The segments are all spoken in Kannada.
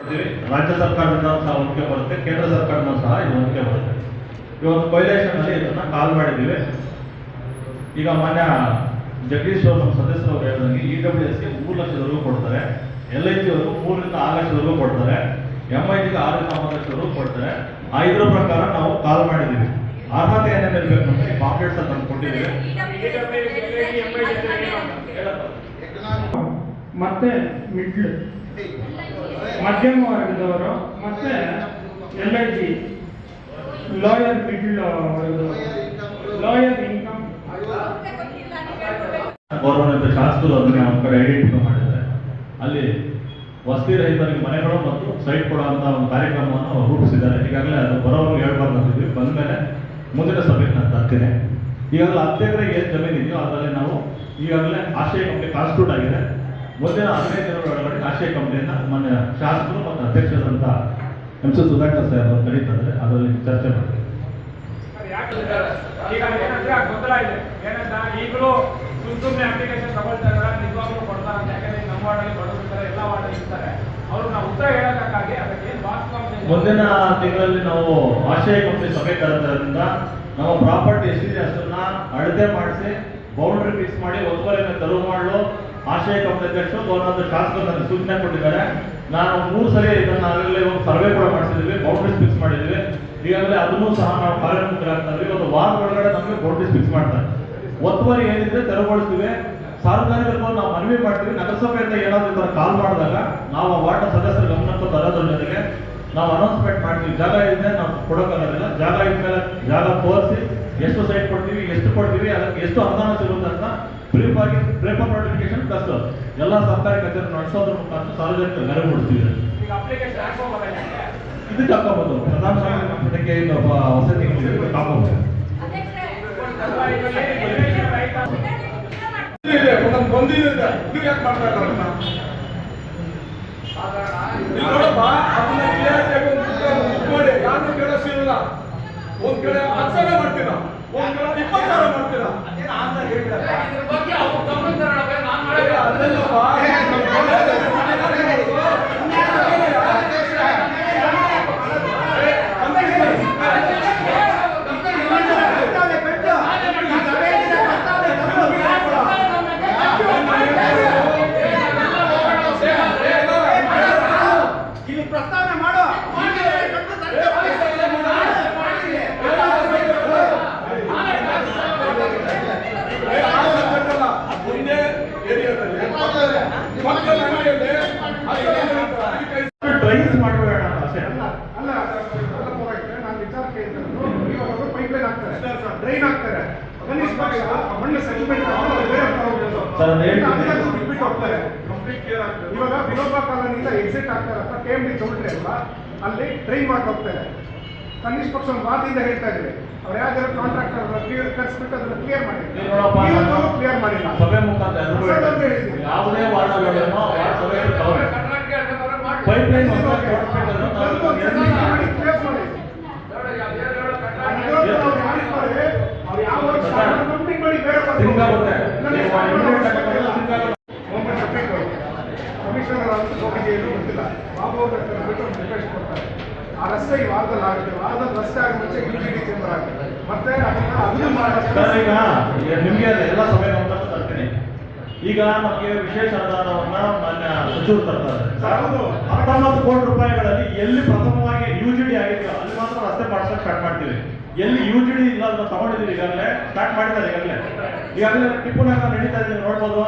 ರಾಜ್ಯ ಸರ್ಕಾರದಿಂದ ಸಹ ಹೊಂದಿಕೆ ಬರುತ್ತೆ ಕೇಂದ್ರ ಸರ್ಕಾರದಿಂದ ಸಹ ಇದು ಹೊಂದಿಕೆ ಬರುತ್ತೆ. ಇವತ್ತು ಕೊಯ್ಲೇಷನ್ ಅಲ್ಲಿ ಇದನ್ನ ಕಾಲ್ ಮಾಡಿದ್ದೀವಿ. ಈಗ ಮಾನ್ಯ ಜಗದೀಶ್ ಅವರು ನಮ್ಮ ಸದಸ್ಯರು ಹೇಳಿದಂಗೆ ಇ ಡಬ್ಲ್ಯೂ ಎಸ್ಗೆ ಮೂರು ಲಕ್ಷದವರೆಗೂ ಕೊಡ್ತಾರೆ. ಎಲ್ ಐ ಸಿ ಅವರು ಮೂರರಿಂದ ಆರು ಲಕ್ಷದವರೆಗೂ ಕೊಡ್ತಾರೆ. ಎಂ ಐ ಜಿಗೆ ಆರರಿಂದ ಒಂಬತ್ತು ಲಕ್ಷದವರೆಗೂ ಕೊಡ್ತಾರೆ. ಆ ಇದ್ರ ಪ್ರಕಾರ ನಾವು ಕಾಲ್ ಮಾಡಿದ್ದೀವಿ. ಅರ್ಹತೆ ಏನೇನು ಇರಬೇಕು ಅಂತ ಈ ಪಾಂಪ್ಲೆಟ್ಸ್ ಕೊಟ್ಟಿದ್ದೀವಿ ಮತ್ತೆ ಮಿಡ್ಲ್. ಮಧ್ಯಮ ವರ್ಗದವರು ಮತ್ತೆ L I G lower middle lower income ಗೌರವಾನ್ವಿತ ಶಾಸಕರು ಅದನ್ನ ಕಡೆ ಐಡೆಂಟಿಫೈ ಮಾಡಿದ್ದಾರೆ. ಅಲ್ಲಿ ವಸತಿ ರಹಿತರಿಗೆ ಮನೆಗಳು ಮತ್ತು ಸೈಟ್ ಕೊಡುವಂತ ಒಂದು ಕಾರ್ಯಕ್ರಮವನ್ನು ರೂಪಿಸಿದ್ದಾರೆ. ಈಗಾಗಲೇ ಅದು ಬರೋರು ಹೇಳ್ಬಾರ್ದು ಅಂತಿದ್ವಿ ಬಂದ ಮೇಲೆ ಮುಂದಿನ ಸಭೆಗೆ ನಾನು ತರ್ತೀನಿ ಈಗಾಗಲೇ ಹತ್ತು ಎಕರೆಗೆ ಏನು ಜಮೀನಿದೆಯೋ ಅದರಲ್ಲಿ ನಾವು ಈಗಾಗಲೇ ಆಶಯ ಕಂಪನಿ ಕಾನ್ಸ್ಟಿಟ್ಯೂಟ್ ಆಗಿದೆ. ಮುಂದಿನ ಹದಿನೈದು ದಿನಗಳ ಒಳಗಡೆ ಆಶಯ ಕಂಪನಿಯನ್ನ ಮಾನ್ಯ ಶಾಸಕರು ಮತ್ತು ಅಧ್ಯಕ್ಷರಂತ ಎಂ ಸಿ ಸುಧಾಕರ್ ಸಾಹೇಬ್ ಅವರು ಕರೀತಾರೆ. ಅದರಲ್ಲಿ ಚರ್ಚೆ ಮಾಡ್ತೀವಿ. ಈಗ ಏನಂದ್ರೆ ಗೊಂದಲ ಇದೆ. ಏನಂತ ಈಗಲೂ ಸುಮ್ ಸುಮ್ಮನೆ ಅಪ್ಲಿಕೇಶನ್ ತಗೊಳ್ತಾ ಇದ್ದಾರೆ. ನಿಜವಾಗ್ಲೂ ಕೊಡ್ತಾರೆ. ಯಾಕಂದ್ರೆ ನಮ್ಮ ವಾರ್ಡಲ್ಲಿ ಬಡವರು ಎಲ್ಲ ವಾರ್ಡಲ್ಲಿ ಇರ್ತಾರೆ. ಅವ್ರು ನಾವು ಉತ್ತರ ಹೇಳೋದಕ್ಕಾಗಿ ಅದಕ್ಕೆ ಮುಂದಿನ ತಿಂಗಳಲ್ಲಿ ನಾವು ಆಶಯ ಕಂಪನಿ ಸಭೆ ಕರೆದ್ರಿಂದ ನಮ್ಮ ಪ್ರಾಪರ್ಟಿ ಎಷ್ಟಿದೆ ಅಷ್ಟನ್ನ ಅಳತೆ ಮಾಡಿಸಿ ಬೌಂಡ್ರಿ ಫಿಕ್ಸ್ ಮಾಡಿ ಒಂದುವರೆ ತೆರವು ಮಾಡಲು. ಆಶಯ ಕಂಪನಿ ಅಧ್ಯಕ್ಷರು ಗೌರವದ ಶಾಸಕರು ನನಗೆ ಸೂಚನೆ ಕೊಟ್ಟಿದ್ದಾರೆ. ನಾನು ಮೂರು ಸರಿ ಇದನ್ನ ಆಗಲೇ ಒಂದು ಸರ್ವೆ ಕೂಡ ಮಾಡಿಸಿದ್ವಿ ಬೌಂಡ್ರೀಸ್ ಫಿಕ್ಸ್ ಮಾಡಿದ್ವಿ ಈಗಾಗಲೇ ಅದನ್ನು ಸಹ ನಾವು ಕಾರ್ಯೋನ್ಮುಖರಾಗ್ತಾ ಇದ್ವಿ ಒಂದು ವಾರ ಒಳಗಡೆ ನಮಗೆ ಬೌಂಡ್ರೀಸ್ ಫಿಕ್ಸ್ ಮಾಡ್ತಾರೆ. ಒತ್ತುವರಿ ಏನಿದ್ರೆ ತೆರವುಗೊಳಿಸ್ತೀವಿ. ಸಾರ್ವಜನಿಕರು ನಾವು ಮನವಿ ಮಾಡ್ತೀವಿ. ನಗರಸಭೆಯಿಂದ ಏನಾದರೂ ಥರ ಕಾಲ್ ಮಾಡಿದಾಗ ನಾವು ಆ ವಾರ್ಡ್ ಸದಸ್ಯರ ಗಮನಕ್ಕೆ ತರೋದ್ರ ಜೊತೆಗೆ ನಾವು ಅನೌನ್ಸ್ಮೆಂಟ್ ಮಾಡ್ತೀವಿ. ಜಾಗ ಇದೆ ನಾವು ಕೊಡೋಕ್ಕಾಗೋದಿಲ್ಲ ಜಾಗ ಇದ್ಮೇಲೆ ಜಾಗ ತೋರಿಸಿ ಎಷ್ಟು ಸೈಟ್ ಕೊಡ್ತೀವಿ, ಎಷ್ಟು ಕೊಡ್ತೀವಿ, ಅದಕ್ಕೆ ಎಷ್ಟು ಅನುದಾನ ಸಿಗುತ್ತೆ ಅಂತ ಬ್ರೀಫ್ ಆಗಿ ನೋಟಿಫಿಕೇಶನ್ ಪ್ಲಸ್ ಎಲ್ಲ ಸರ್ಕಾರಿ ಕಚೇರಿ ನಡೆಸೋದ್ರ ಮುಖಾಂತರ ಸಾರ್ವಜನಿಕರು ನೆರವು ಕೊಡ್ತಿದ್ದಾರೆ. ಇದು ಅಪ್ಲಿಕೇಶನ್ ಪ್ರಧಾನ ವಸತಿ ಒಂದೊಂದು ಬಂದಿದೆ ಇದು ಯಾಕೆ ಮಾಡ್ತಾ ಇದ್ದಾರೆ ನೋಡಪ್ಪ ಅದನ್ನ ಕ್ಲಿಯರ್ ಆಗಿ ಒಂದು ಪುಸ್ತಕ ಬುಕ್ ಮಾಡಿ ಯಾರನ್ನೂ ಕೇಳಿಸಿಲ್ಲ ಒಂದ್ ಕಡೆ ಹತ್ತು ಸಾವಿರ ಮಾಡ್ತೀರಾ ಒಂದ್ ಕಡೆ ಇಪ್ಪತ್ತು ಸಾವಿರ ಮಾಡ್ತೀರಾ ಏ, ಅದೆಲ್ಲಪ್ಪ, ನಮ್ಮ ಇಲ್ಲಿ ಪ್ರಸ್ತಾವನೆ ಮಾಡೋ ಏ, ಆ ಸಂದರ್ಭಲ್ಲ. ಮುಂದೆ ಏರಿಯಾದಲ್ಲಿ ಮಕ್ಕಳ ಅಂಗಡಿಯಲ್ಲಿ ಹತ್ತು ಸಾವಿರ ಮಾಡ್ತಾರೆ. ಅದಕ್ಕೆ ಟ್ರೈನ್ಸ್ ಮಾಡಬೇಡ ಅಂತ ಅಷ್ಟೇ ಅಲ್ಲ ಅಲ್ಲ ಪರವಾಗಿಲ್ಲ ನಾನು ವಿಚಾರಕ್ಕೆ ಇವಾಗ ಪೈಪ್ಲೈನ್ ಹಾಕ್ತಾರೆ ಡ್ರೈನ್ ಹಾಕ್ತಾರೆ ಕನಿಷ್ಠ ಪಕ್ಷ ಆ ಮಣ್ಣು ಸೆಟಲ್ಮೆಂಟ್ ಬೇರೆ ಹತ್ರ ಹೋಗ್ಬೇಕು. ಸರ್, ಬಿಟ್ಬಿಟ್ಟು ಹೋಗ್ತಾರೆ ಇವಾಗ ವಿನೋಬಾ ಕಾಲೋನಿಯಿಂದ ಎಕ್ಸಿಟ್ ಆಗ್ತಾರೆ ಅಂತ ಕೆ ಎಂ ಡಿ ಅಲ್ವಾ ಅಲ್ಲಿ ಟ್ರೈನ್ ಮಾಡಿ ಹೋಗ್ತಾರೆ ಕನಿಷ್ಠ ಪಕ್ಷ ಒಂದು ವಾರದಿಂದ ಹೇಳ್ತಾ ಇದ್ವಿ ಅವ್ರು ಯಾವ್ದಾದ್ರು ಕಾಂಟ್ರಾಕ್ಟರ್ ಕರೆಸ್ಬಿಟ್ಟು ಅದನ್ನ ಕ್ಲಿಯರ್ ಮಾಡಿ ಕ್ಲಿಯರ್ ಮಾಡಿಲ್ಲ ಸಭೆ ಮುಖಾಂತರ. ಯಾವುದೇ ವಾರ್ಡ್ಗಳೇನೋ ವಾರ್ಡ್ ಸಭೆಯಲ್ಲಿ ಕಮಿಷನರ್ ಆ ರಸ್ತೆ ಮತ್ತೆ ಅದನ್ನ ನಿಮಗೆ ಎಲ್ಲ ಸಮಯ ಅಂತ ತರ್ತೀನಿ. ಈಗ ನಮಗೆ ವಿಶೇಷ ಅನುದಾನವನ್ನ ಮಾನ್ಯ ಸಚಿವರು ತರ್ತಾರೆ. ಹತ್ತೊಂಬತ್ತು ಕೋಟಿ ರೂಪಾಯಿಗಳಲ್ಲಿ ಎಲ್ಲಿ ಪ್ರಥಮವಾಗಿ ಯು ಜಿ ಡಿ ಆಗಿತ್ತು. ಅಲ್ಲಿ ಮಾತ್ರ ರಸ್ತೆ ಮಾಡ್ಸಕ್ ಸ್ಟಾರ್ಟ್ ಮಾಡ್ತೀವಿ. ಎಲ್ಲಿ ಯು ಜಿ ಡಿ ಇಲ್ಲ ಅದನ್ನ ತಗೊಂಡಿದ್ದೀವಿ ಈಗಾಗಲೇ? ಸ್ಟಾರ್ಟ್ ಮಾಡಿದ್ದಾರೆ ಈಗಾಗಲೇ. ಈಗಾಗಲೇ ಟಿಪ್ಪು ನಗರ ನಡೀತಾ ಇದ್ದೀವಿ ನೋಡ್ಬೋದು.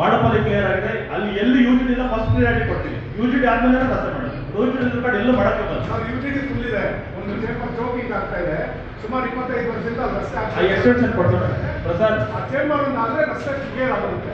ಮಾಡಪಲ್ಲಿ ಕ್ಲಿಯರ್ ಆಗಿದೆ. ಅಲ್ಲಿ ಎಲ್ಲಿ ಯು ಜಿ ಡಿ ಇಲ್ಲ ಫಸ್ಟ್ ಪ್ರಿಯಾರಿಟಿ ಕೊಡ್ತೀವಿ. ಯು ಜಿ ಡಿ ಆದ್ಮೇಲೆ ರಸ್ತೆ ಮಾಡೋದು. ಯು ಜಿ ಡಿ ಕಡೆ ಎಲ್ಲೂ ಮಾಡಕ್ಕೆ ನಾವು ಯು ಜಿ ಡಿ ಫುಲ್ ಇದೆ. ಒಂದು ಚೇಂಬರ್ ಚೌಕಿಂಗ್ ಆಗ್ತಾ ಇದೆ. ಸುಮಾರು ಇಪ್ಪತ್ತೈದು ವರ್ಷದಿಂದ ರಸ್ತೆ ಎಕ್ಸ್ಟೆನ್ಷನ್ ಕೊಡ್ತಾರೆ. ಪ್ರಸಾದ್. ಆ ಚೇಂಬರ್ ಆದ್ರೆ ರಸ್ತೆ ಕ್ಲಿಯರ್ ಆಗುತ್ತೆ.